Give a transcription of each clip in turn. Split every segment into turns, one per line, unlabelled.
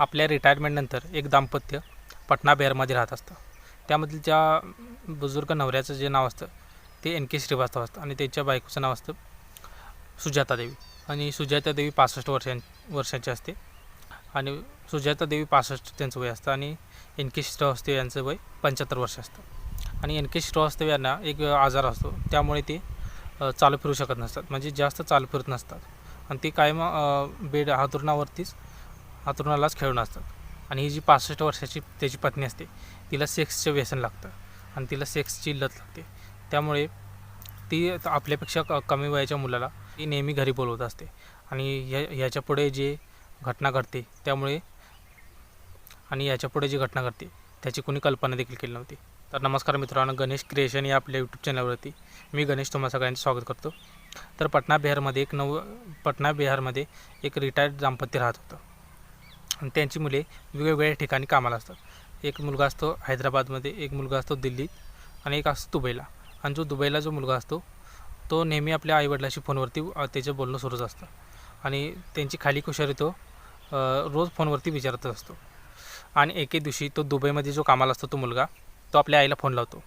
आपल्या रिटायरमेंटनंतर एक दाम्पत्य पटना बेअरमध्ये राहत असतं. त्यामधील ज्या बुजुर्ग नवऱ्याचं जे नाव असतं ते एन के श्रीवास्तव असतं आणि त्याच्या बायकोचं नाव असतं सुजाता देवी. आणि सुजाता देवी पासष्ट वर्षां वर्षांची असते. आणि सुजाता देवी पासष्ट त्यांचं वय असतं आणि एन के श्रीवास्तव यांचं वय पंच्याहत्तर वर्ष असतं. आणि एन के श्रीवास्तव यांना एक आजार असतो त्यामुळे ते चालू फिरू शकत नसतात. म्हणजे जास्त चालू फिरत नसतात. आणि ते कायम बेड हातरुणावरतीच हातरुणालाच खेळून असतात. आणि ही जी पासष्ट वर्षाची त्याची पत्नी असते तिला सेक्सचं व्यसन लागतं आणि तिला सेक्सची लत लागते. त्यामुळे ती आपल्यापेक्षा क कमी वयाच्या मुलाला ती नेहमी घरी बोलवत असते. आणि ह्या ह्याच्या पुढे जे घटना घडते त्यामुळे आणि याच्यापुढे जी घटना घडते त्याची कोणी कल्पना देखील केली नव्हती. तर नमस्कार मित्रांनो गणेश क्रिएशन या आपल्या यूट्यूब चॅनलवरती मी गणेश तुम्हा सगळ्यांचं स्वागत करतो. तर पटना बिहारमध्ये एक नव पटना बिहारमध्ये एक रिटायर्ड दाम्पत्य राहत होतं. आणि त्यांची मुले वेगवेगळ्या ठिकाणी कामाला असतात. एक मुलगा असतो हैदराबादमध्ये एक मुलगा असतो दिल्लीत आणि एक असतो दुबईला. आणि जो दुबईला जो मुलगा असतो तो नेहमी आपल्या आईवडिलाशी फोनवरती त्याचं बोलणं सुरूच असतं. आणि त्यांची खाली कुशारी तो रोज फोनवरती विचारत असतो. आणि एके दिवशी तो दुबईमध्ये जो कामाला असतो तो मुलगा तो आपल्या आईला फोन लावतो.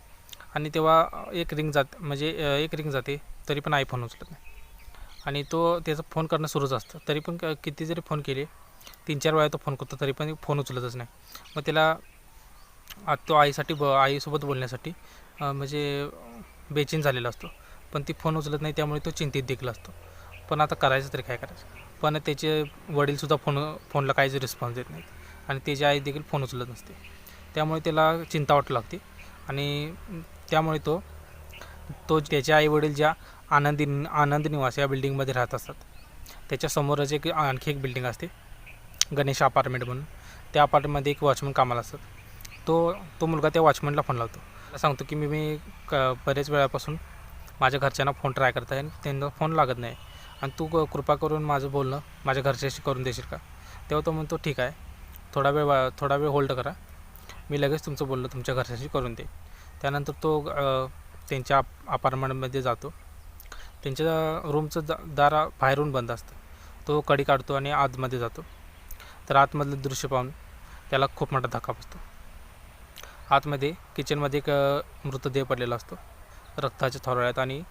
आणि तेव्हा एक रिंग जात म्हणजे एक रिंग जाते तरी पण आई फोन उचलत नाही. आणि तो त्याचा फोन करणं सुरूच असतं. तरी पण क- किती जरी फोन केले तीन चार वेळा तो फोन करतो तरी पण फोन उचलतच नाही. मग त्याला तो आईसाठी ब आईसोबत बोलण्यासाठी म्हणजे बेचैन झालेला असतो. पण ती फोन उचलत नाही त्यामुळे तो चिंतित देखील असतो. पण आता करायचं तरी काय करायचं? पण त्याचे वडीलसुद्धा फोन फोनला काहीच रिस्पॉन्स देत नाहीत. आणि त्याची आई देखील फोन उचलत नसते. त्यामुळे त्याला चिंता वाटू लागते. आणि त्यामुळे तो तो त्याचे आई वडील ज्या आनंदी आनंद निवास या बिल्डिंगमध्ये राहत असतात. त्याच्यासमोरच एक आणखी एक बिल्डिंग असते. गणेश अपार्टमेंट म्हणून. त्या अपार्टमेंटमध्ये एक वॉचमन कामाला असतात. तो तो मुलगा त्या वॉचमनला फोन लावतो. सांगतो की मी मी क बरेच वेळापासून माझ्या घरच्यांना फोन ट्राय करत आहे आणि त्यांना फोन लागत नाही. आणि तू क- कृपा करून माझं बोलणं माझ्या घरच्याशी करून देशील का? तेव्हा तो म्हणतो ठीक आहे. थोडा वेळ वा- थोडा वेळ होल्ड करा. मी लगेच तुमचं बोलणं तुमच्या घरच्याशी करून दे त्यानंतर तो त्यांच्या अपार्टमेंटमध्ये जातो. त्यांच्या रूमचं दा दार बाहेरून बंद असतं. तो कडी काढतो आणि आतमध्ये जातो. तर आतमधलं दृश्य पाहून त्याला खूप मोठा धक्का बसतो. आतमध्ये किचनमध्ये एक मृतदेह पडलेला असतो. रक्ताच्या थोराळ्यात आणि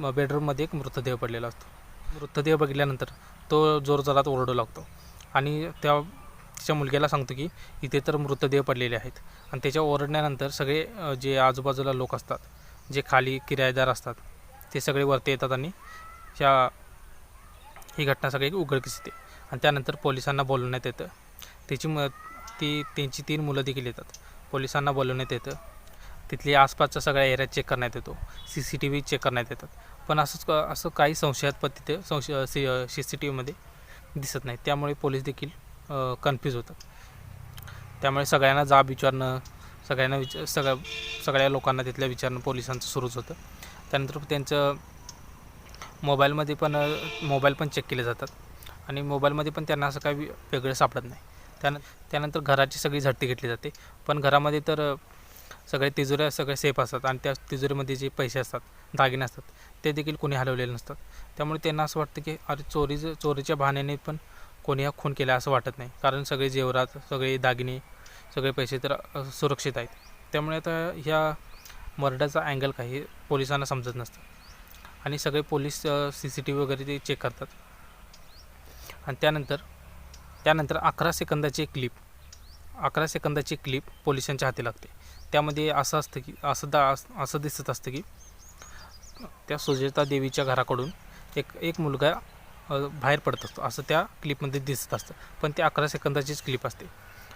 बेडरूममध्ये एक मृतदेह पडलेला असतो. मृतदेह बघितल्यानंतर तो जोरजोरात ओरडू लागतो आणि त्या तिच्या मुलग्याला सांगतो की इथे तर मृतदेह पडलेले आहेत. आणि त्याच्या ओरडण्यानंतर सगळे जे आजूबाजूला लोक असतात जे खाली किरायेदार असतात ते सगळे वरती येतात आणि ह्या ही घटना सगळी उघडकीस येते. आणि त्यानंतर पोलिसांना बोलवण्यात येतं. त्याची म ती त्यांची तीन मुलं देखील येतात. पोलिसांना बोलवण्यात येतं. तिथली आसपासचा सगळा एरिया चेक करण्यात येतो. C C T V check करण्यात येतात. पण असंच क- असं काही संशयास्पद तिथे संशय सी सी सी टी व्हीमध्ये दिसत नाही. त्यामुळे पोलीस देखील कन्फ्यूज होतात. त्यामुळे सगळ्यांना जाब विचारणं सगळ्यांना विचार सगळ्या सगळ्या लोकांना तिथल्या विचारणं पोलिसांचं सुरूच होतं. त्यानंतर त्यांचं मोबाईलमध्ये पण मोबाईल पण चेक केले जातात. आणि मोबाईलमध्ये पण त्यांना असं काही वेगळं सापडत नाही. त्यान त्यानंतर घराची सगळी झडती घेतली जाते. पण घरामध्ये तर सगळे तिजोऱ्या सगळे सेफ असतात आणि त्या तिजोरीमध्ये जे पैसे असतात दागिने असतात ते देखील कोणी हलवलेले नसतात. त्यामुळे त्यांना असं वाटतं की अरे चोरी चोरीच्या बहाण्याने पण कोणी हा खून केला असं वाटत नाही. कारण सगळे जेवरात सगळे दागिने सगळे पैसे तर सुरक्षित आहेत. त्यामुळे आता ह्या मर्डरचा अँगल काही पोलिसांना समजत नसतं. आणि सगळे police C C T V वगैरे ते चेक करतात. आणि त्यानंतर त्यानंतर अकरा सेकंदाची एक क्लिप अकरा सेकंदाची क्लिप पोलिसांच्या हाती लागते. त्यामध्ये असं असतं की असं दा असं- असं दिसत असतं की त्या सुजाता देवीच्या घराकडून एक एक मुलगा बाहेर पडत असतो. असं त्या क्लिपमध्ये दिसत असतं. पण ते अकरा सेकंदाचीच क्लिप असते.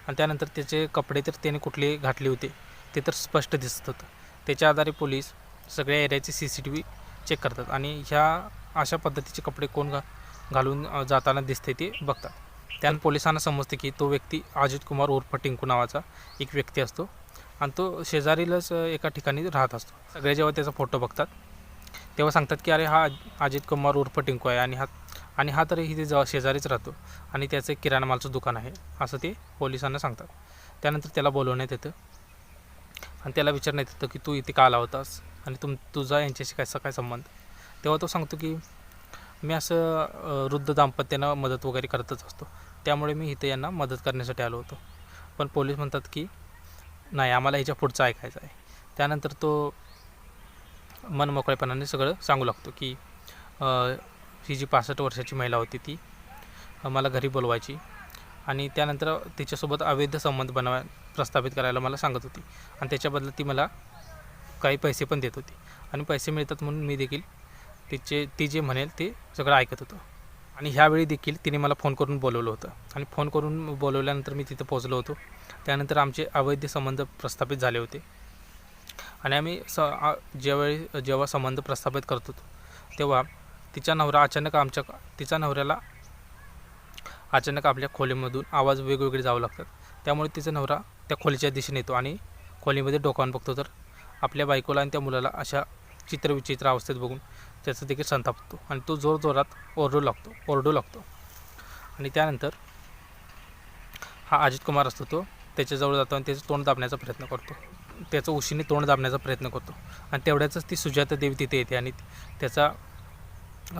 आणि त्यानंतर त्याचे कपडे तर त्याने कुठले घातले होते ते तर स्पष्ट दिसत होतं. त्याच्या आधारे पोलीस सगळ्या एरियाचे C C T V check करतात. आणि ह्या अशा पद्धतीचे कपडे कोण घा घालून जाताना दिसते ते बघतात. त्यान पोलिसांना समजते की तो व्यक्ती अजित कुमार उर्फ टिंकू नावाचा एक व्यक्ती असतो आणि तो शेजारीलच एका ठिकाणी राहत असतो. सगळे जेव्हा त्याचा फोटो बघतात तेव्हा सांगतात की अरे हा अजित कुमार उर्फ टिंकू आहे आणि हा आणि हा तरी इथे जवळ शेजारीच राहतो आणि त्याचं एक किराणा मालचं दुकान आहे असं ते पोलिसांना सांगतात. त्यानंतर त्याला बोलवण्यात येतं आणि त्याला विचारण्यात येतं की तू इथे का आला होतास आणि तुम तुझा यांच्याशी कसा काय संबंध? तेव्हा तो सांगतो की मी असं वृद्ध दाम्पत्यांना मदत वगैरे करतच असतो. त्यामुळे मी इथं यांना मदत करण्यासाठी आलो होतो. पण पोलीस म्हणतात की नाही आम्हाला ह्याच्या पुढचं ऐकायचं आहे. त्यानंतर तो मनमोकळेपणाने सगळं सांगू लागतो की ही जी पासष्ट वर्षाची महिला होती ती मला घरी बोलवायची आणि त्यानंतर तिच्यासोबत अवैध संबंध बनवा प्रस्थापित करायला मला सांगत होती आणि त्याच्याबद्दल ती मला काही पैसे पण देत होती आणि पैसे मिळतात म्हणून मी देखील तिचे ती जे म्हणेल ते सगळं ऐकत होतो. आणि ह्यावेळी देखील तिने मला फोन करून बोलवलं होतं. आणि फोन करून बोलवल्यानंतर मी तिथं पोचलो होतो. त्यानंतर आमचे अवैध संबंध प्रस्थापित झाले होते. आणि आम्ही स ज्यावेळी जेव्हा संबंध प्रस्थापित करतो तेव्हा तिचा नवरा अचानक आमच्या तिच्या नवऱ्याला अचानक आपल्या खोलीमधून आवाज वेगवेगळे जावं लागतात. त्यामुळे तिचा नवरा त्या खोलीच्या दिशेने येतो आणि खोलीमध्ये डोकावून बघतो. तर आपल्या बायकोला आणि त्या मुलाला अशा चित्रविचित्र अवस्थेत बघून त्याचा देखील संताप होतो आणि तो जोर जोरात ओरडू लागतो ओरडू लागतो. आणि त्यानंतर हा अजित कुमार असतो तो. त्याच्याजवळ जातो आणि त्याचं तोंड दाबण्याचा प्रयत्न करतो. त्याचं उशीने तोंड दाबण्याचा प्रयत्न करतो. आणि तेवढ्यातच ती सुजाता देवी तिथे येते आणि त्याचा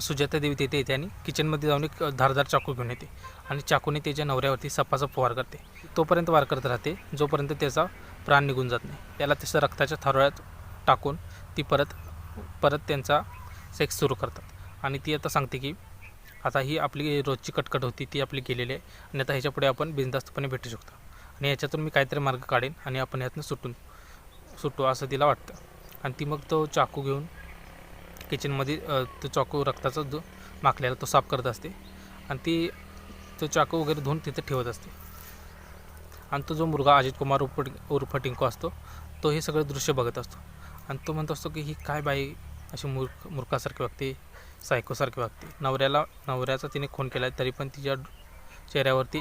सुजाता देवी तिथे येते आणि किचनमध्ये जाऊन एक धारदार चाकू घेऊन येते. आणि चाकूने त्याच्या नवऱ्यावरती सपासप वार करते. तोपर्यंत वार करत राहते जोपर्यंत त्याचा प्राण निघून जात नाही. त्याला तसं रक्ताच्या थारोळ्यात टाकून ती परत परत त्यांचा सेक्स सुरू करतात. आणि ती आता सांगते की आता ही आपली रोजची कटकट होती ती आपली गेलेली आहे. आणि आता ह्याच्यापुढे आपण बिनधास्तपणे भेटू शकतो. आणि याच्यातून मी काहीतरी मार्ग काढेन आणि आपण यातनं सुटून सुटू असं तिला वाटतं. आणि ती मग तो चाकू घेऊन किचनमध्ये तो चाकू रक्ताचा जो माखलेला तो साफ करत असते. आणि ती तो चाकू वगैरे धुवून तिथे ठेवत असते. आणि तो जो मुलगा अजित कुमार उर्फ उर्फ टिंको असतो तो हे सगळं दृश्य बघत असतो. आणि तो म्हणत असतो की ही काय बाई अशी मूर्ख मूर्खासारखी वागते सायकोसारखी वागते. नवऱ्याला नवऱ्याचा तिने खून केला आहे तरी पण तिच्या चेहऱ्यावरती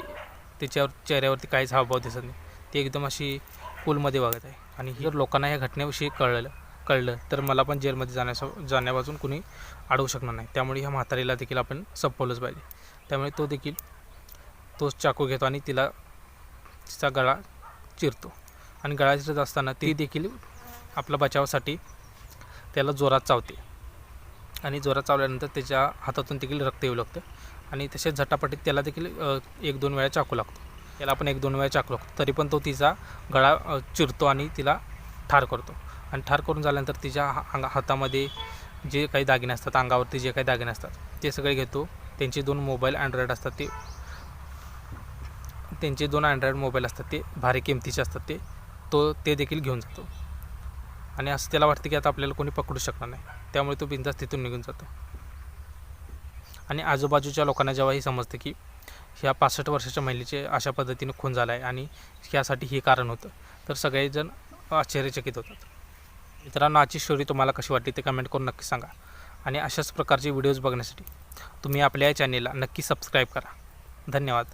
तिच्यावर चेहऱ्यावरती काहीच हावभाव दिसत नाही. ती एकदम अशी कूलमध्ये वागत आहे. आणि जर लोकांना ह्या घटनेविषयी कळलं कळलं तर मला पण जेलमध्ये जाण्यास जाण्यापासून कुणी अडवू शकणार नाही. त्यामुळे ह्या म्हातारीला देखील आपण संपवलंच पाहिजे. त्यामुळे तो देखील तोच चाकू घेतो आणि तिला तिचा गळा चिरतो. आणि गळा चिरत असताना ती देखील आपल्या बचावासाठी त्याला जोरात चावते. आणि जोरात चावल्यानंतर त्याच्या हातातून देखील रक्त येऊ लागतं. आणि तसेच झटापटीत त्याला देखील एक दोन वेळा चाकू लागतो. त्याला आपण एक दोन वेळा चाकू लागतो. तरी पण तो तिचा गळा चिरतो आणि तिला ठार करतो. आणि ठार करून झाल्यानंतर तिच्या हा अंगा हातामध्ये जे काही दागिने असतात अंगावरती जे काही दागिने असतात ते सगळे घेतो. त्यांचे दोन मोबाईल अँड्रॉईड असतात ते त्यांचे दोन अँड्रॉईड मोबाईल असतात ते भारी किमतीचे असतात ते तो ते देखील घेऊन जातो. आणि असं त्याला वाटतं की आता आपल्याला कोणी पकडू शकणार नाही. त्यामुळे तो बिंदास तिथून निघून जातो. आणि आजूबाजूच्या लोकांना जेव्हा हे समजतं की ह्या पासष्ट वर्षाच्या महिलेचे अशा पद्धतीने खून झाला आहे आणि ह्यासाठी हे कारण होतं तर सगळेजण आश्चर्यचकित होतात. मित्रांनो आजची स्टोरी तुम्हाला कशी वाटली ते कमेंट करून नक्की सांगा. आणि अशाच प्रकारचे व्हिडिओज बघण्यासाठी तुम्ही आपल्या या चॅनेलला नक्की सबस्क्राईब करा. धन्यवाद.